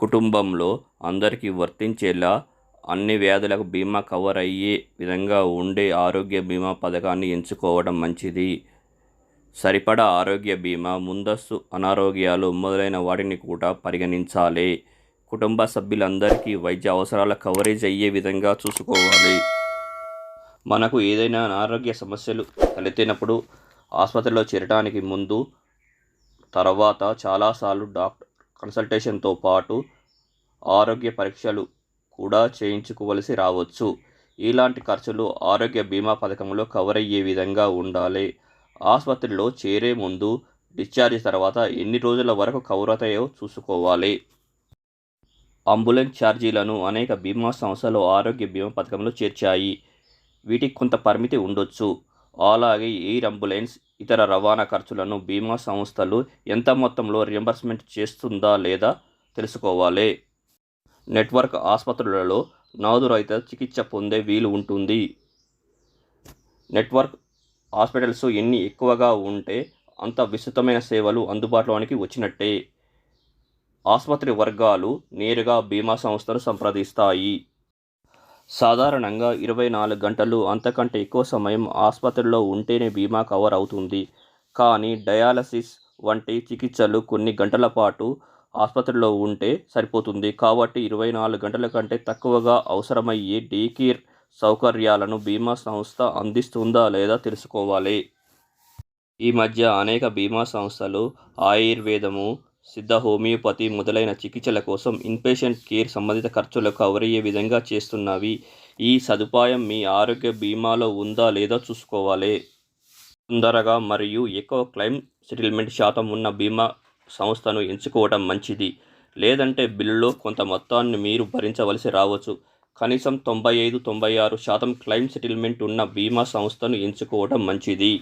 కుటుంబంలో అందరికీ వర్తించేలా అన్ని వ్యాధులకు బీమా కవర్ అయ్యే విధంగా ఉండే ఆరోగ్య బీమా పథకాన్ని ఎంచుకోవడం మంచిది. సరిపడా ఆరోగ్య బీమా ముందస్తు అనారోగ్యాలు మొదలైన వాటిని కూడా పరిగణించాలి. కుటుంబ సభ్యులందరికీ వైద్య అవసరాల కవరేజ్ అయ్యే విధంగా చూసుకోవాలి. మనకు ఏదైనా అనారోగ్య సమస్యలు తలెత్తినప్పుడు ఆసుపత్రిలో చేరడానికి ముందు తర్వాత చాలాసార్లు డాక్టర్ కన్సల్టేషన్తో పాటు ఆరోగ్య పరీక్షలు కూడా చేయించుకోవలసి రావచ్చు. ఇలాంటి ఖర్చులు ఆరోగ్య బీమా పథకంలో కవర్ అయ్యే విధంగా ఉండాలి. ఆసుపత్రిలో చేరే ముందు డిశ్చార్జ్ తర్వాత ఎన్ని రోజుల వరకు కవర్ అవుతాయో చూసుకోవాలి. అంబులెన్స్ ఛార్జీలను అనేక బీమా సంస్థలు ఆరోగ్య బీమా పథకంలో చేర్చాయి. వీటికి కొంత పరిమితి ఉండొచ్చు. అలాగే ఎయిర్ అంబులెన్స్ ఇతర రవాణా ఖర్చులను బీమా సంస్థలు ఎంత మొత్తంలో రియంబర్స్మెంట్ చేస్తుందా లేదా తెలుసుకోవాలి. నెట్వర్క్ ఆసుపత్రులలో నగదు రహిత చికిత్స పొందే వీలు ఉంటుంది. నెట్వర్క్ హాస్పిటల్స్ ఎన్ని ఎక్కువగా ఉంటే అంత విస్తృతమైన సేవలు అందుబాటులోనికి వచ్చినట్టే. ఆసుపత్రి వర్గాలు నేరుగా బీమా సంస్థలు సంప్రదిస్తాయి. సాధారణంగా ఇరవై నాలుగు గంటలు అంతకంటే ఎక్కువ సమయం ఆసుపత్రిలో ఉంటేనే బీమా కవర్ అవుతుంది. కానీ డయాలసిస్ వంటి చికిత్సలు కొన్ని గంటల పాటు ఆసుపత్రిలో ఉంటే సరిపోతుంది. కాబట్టి ఇరవై నాలుగు గంటల కంటే తక్కువగా అవసరమయ్యే డే కేర్ సౌకర్యాలను బీమా సంస్థ అందిస్తుందా లేదా తెలుసుకోవాలి. ఈ మధ్య అనేక బీమా సంస్థలు ఆయుర్వేదము సిద్ధ హోమియోపతి మొదలైన చికిత్సల కోసం ఇన్పేషెంట్ కేర్ సంబంధిత ఖర్చులకు కవర్ అయ్యే విధంగా చేస్తున్నవి. ఈ సదుపాయం మీ ఆరోగ్య బీమాలో ఉందా లేదా చూసుకోవాలి. తొందరగా మరియు ఎక్కువ క్లెయిమ్ సెటిల్మెంట్ శాతం ఉన్న బీమా సంస్థను ఎంచుకోవడం మంచిది. లేదంటే బిల్లులో కొంత మొత్తాన్ని మీరు భరించవలసి రావచ్చు. కనీసం తొంభై ఐదు తొంభై ఆరు శాతం క్లెయిమ్ సెటిల్మెంట్ ఉన్న బీమా సంస్థను ఎంచుకోవడం మంచిది.